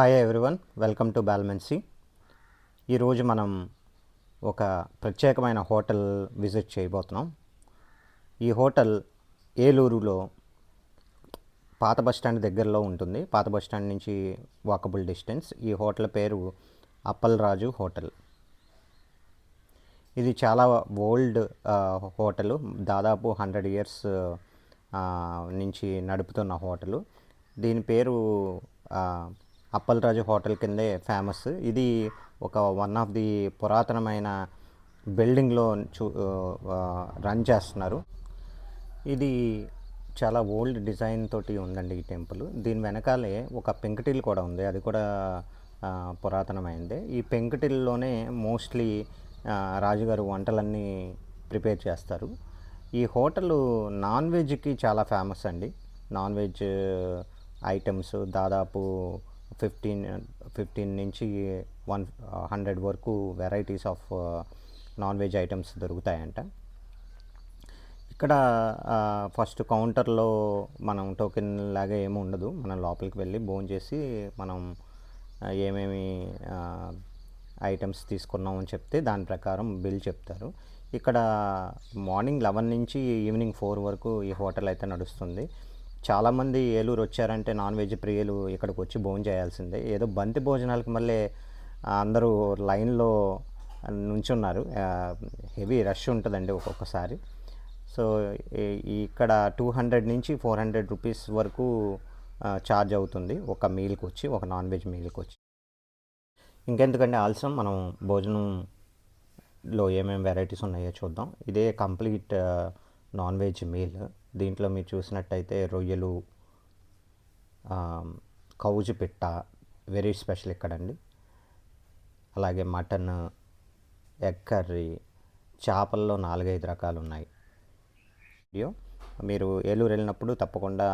Hi everyone welcome to బాల్మెన్సీ ఈరోజు మనం ఒక ప్రత్యేకమైన హోటల్ విజిట్ చేయబోతున్నాం. ఈ హోటల్ ఏలూరులో పాత బస్ స్టాండ్ దగ్గరలో ఉంటుంది. పాత బస్ స్టాండ్ నుంచి వాకబుల్ డిస్టెన్స్. ఈ హోటల్ పేరు అప్పల్ రాజు హోటల్. ఇది చాలా ఓల్డ్ హోటల్. దాదాపు హండ్రెడ్ ఇయర్స్ నుంచి నడుపుతున్న హోటలు. దీని పేరు అప్పలరాజు హోటల్ కిందే ఫేమస్ ఇది ఒక వన్ ఆఫ్ ది పురాతనమైన బిల్డింగ్లో చూ రన్ చేస్తున్నారు. ఇది చాలా ఓల్డ్ డిజైన్ తోటి ఉందండి ఈ టెంపుల్. దీని వెనకాలే ఒక పెంకుటిల్ కూడా ఉంది. అది కూడా పురాతనమైంది. ఈ పెంకుటిల్లోనే మోస్ట్లీ రాజుగారు వంటలన్నీ ప్రిపేర్ చేస్తారు. ఈ హోటల్ నాన్ వెజ్కి చాలా ఫేమస్ అండి. నాన్ వెజ్ ఐటమ్స్ దాదాపు ఫిఫ్టీన్ ఫిఫ్టీన్ uh, నుంచి వన్ హండ్రెడ్ uh, వరకు varieties of non veg items దొరుకుతాయంట. ఇక్కడ uh, ఫస్ట్ కౌంటర్లో మనం టోకెన్ లాగా ఏమి ఉండదు. మనం లోపలికి వెళ్ళి భోజనం చేసి మనం ఏమేమి ఐటమ్స్ తీసుకున్నామని చెప్తే దాని ప్రకారం బిల్ చెప్తారు. ఇక్కడ మార్నింగ్ లెవెన్ నుంచి ఈవినింగ్ ఫోర్ వరకు ఈ హోటల్ అయితే నడుస్తుంది. చాలామంది ఏలూరు వచ్చారంటే నాన్ వెజ్ ప్రియులు ఇక్కడికి వచ్చి భోజనం చేయాల్సిందే. ఏదో బంతి భోజనాలకు మళ్ళీ అందరూ లైన్లో నుంచున్నారు. హెవీ రష్ ఉంటుందండి ఒక్కొక్కసారి. సో ఇక్కడ టూ హండ్రెడ్ నుంచి ఫోర్ హండ్రెడ్ రూపీస్ వరకు ఛార్జ్ అవుతుంది ఒక మీల్కి వచ్చి ఒక నాన్ వెజ్ మీల్కి వచ్చి. ఇంకెందుకంటే ఆల్సో మనం భోజనంలో ఏమేమి వెరైటీస్ ఉన్నాయో చూద్దాం. ఇదే కంప్లీట్ నాన్ వెజ్ మీల్. దీంట్లో మీరు చూసినట్టయితే రొయ్యలు కౌజు పిట్ట వెరీ స్పెషల్ ఇక్కడండి. అలాగే మటన్ ఎగ్ కర్రీ చేపల్లో నాలుగైదు రకాలు ఉన్నాయి వీడియో మీరు ఏలూరు వెళ్ళినప్పుడు తప్పకుండా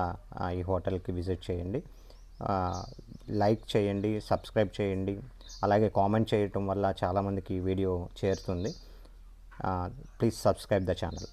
ఈ హోటల్కి విజిట్ చేయండి. లైక్ చేయండి సబ్స్క్రైబ్ చేయండి. అలాగే కామెంట్ చేయటం వల్ల చాలామందికి ఈ వీడియో చేరుతుంది. Please subscribe the channel.